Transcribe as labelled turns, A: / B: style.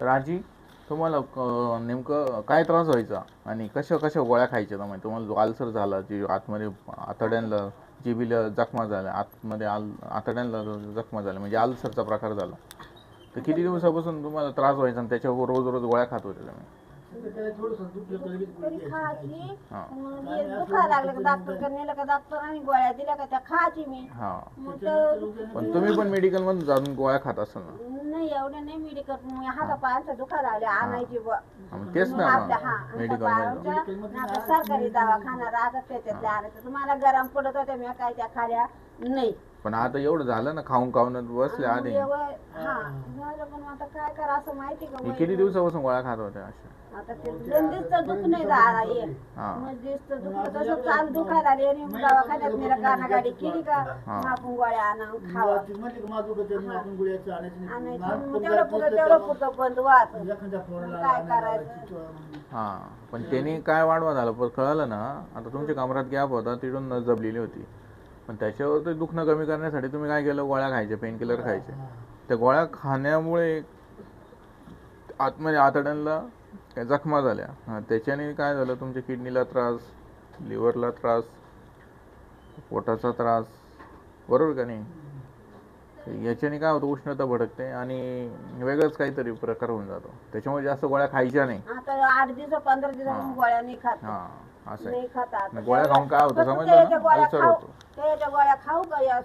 A: तर आजी तुम्हाला नेमकं काय त्रास व्हायचा? आणि कशा कशा गोळ्या खायच्या? तुम्हाला तुम्हाला आलसर झाला जी आतमध्ये आतड्यांना जिबीला जखमा झाल्या आतमध्ये आल आतड्यांना जखमा झाल्या म्हणजे आलसरचा प्रकार झाला. तर किती दिवसापासून तुम्हाला त्रास व्हायचा? आणि त्याच्यावर रोज रोज गोळ्या खात होते तुम्ही?
B: तरी खायची मग दुखायला लागलं का डॉक्टर नेलं का डॉक्टरांनी गोळ्या दिल्या का त्या खायची मी. मग तर
A: पण तुम्ही पण मेडिकलमधून जाऊन गोळ्या खात असाल ना.
B: नाही एवढे नाही मेडिकल मग हाता पायाचा दुखायला लागले. आणायची बुवा.
A: मग तेच
B: मग
A: ना
B: आपल्या
A: मग.
B: आमच्या
A: मेडिकलमध्ये
B: पायाच्या आता सरकारी दवाखाना राहतात त्याच्यातल्या आणायचं. तुम्हाला गरम पडत होत्या मी काय त्या खाल्या? नाही.
A: पण आता एवढं झालं ना खाऊन खाऊन बसले आधी
B: हा पण आता काय करा असं माहिती का
A: हे? किती दिवसापासून गोळ्या खात होत्या अशा?
B: आता ते दिसतं दुख नाही झाला ये
A: हा.
B: मग दिसतं दुख तसं चाल दुखायला लागले. आणि दवाखान्यात नेलं गाणं गाडी केली का? मग आपण गोळ्या आणून खावा. आणायचं मग तेवढं पुरतं तेवढं पुरतं बंद व्हायचं काय करायचं?
A: हा पण त्यांनी काय वाढवा झालं पण कळलं ना आता तुमच्या कमरात गॅप होता तिथून नस जबलेली होती. पण त्याच्यावर ते दुखणं कमी करण्यासाठी तुम्ही काय केलं? गोळ्या खायच्या पेनकिलर खायचे त्या गोळ्या खाण्यामुळे आतमध्ये आतड्यांना काय जखमा झाल्या. त्याच्याने काय झालं? तुमच्या किडनीला त्रास लिव्हरला त्रास पोटाचा त्रास. बरोबर का नाही? याच्याने काय होतं? उष्णता भडकते आणि वेगळंच काहीतरी प्रकार होऊन जातो. त्याच्यामुळे जास्त गोळ्या खायच्या नाही.
B: आठ दिवस पंधरा दिवस गोळ्या नाही खात.
A: हा. असं आहे.
B: नाही खात आता
A: गोळ्या खाऊन काय होतं समजलं ना? अल्सर होतो.
B: गोळ्या खाऊ का या